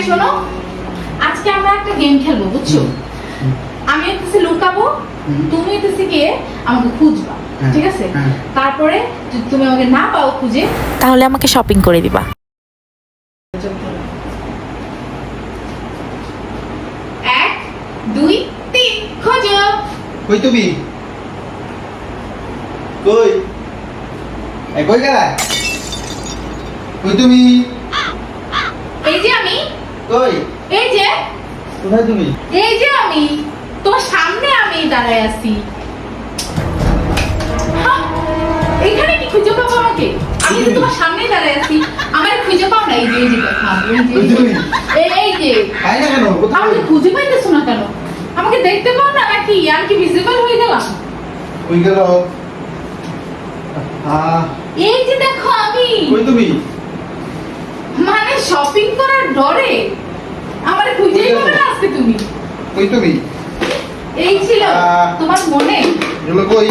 এই শোনো আজকে আমরা একটা গেম খেলব বুঝছ? আমি হচ্ছে লুকাবো তুমি হচ্ছে গিয়ে আমাকে খুঁজবা হ্যাঁ, ঠিক আছে? হ্যাঁ। তারপরে যদি তুমি আমাকে না পাও খুঁজে তাহলে আমাকে শপিং করে দিবা। এক দুই তিন খোঁজো। কই তুমি? কই? এ কই গেলা কই তুমি? কই? এই যে কোথায় তুমি? এই যে আমি তোমার সামনে আমি দাঁড়ায় আছি। এখানে কি খুঁজে পাবো আমাকে? আমি তো তোমার সামনে দাঁড়ায় আছি। আমার খুঁজে পাও না এই যে এই যে এই যে, পাই না কেন? আমাকে খুঁজে পাইতেছো না কেন? আমাকে দেখতে পাও না নাকি আর কি ভিজিবল হয়ে গেলাম? কই গেল? এই যে দেখো আমি। কই তুমি? মানে শপিং করার ডরে তুমি? এই ছিল। তোমার মনে? এগুলো কই?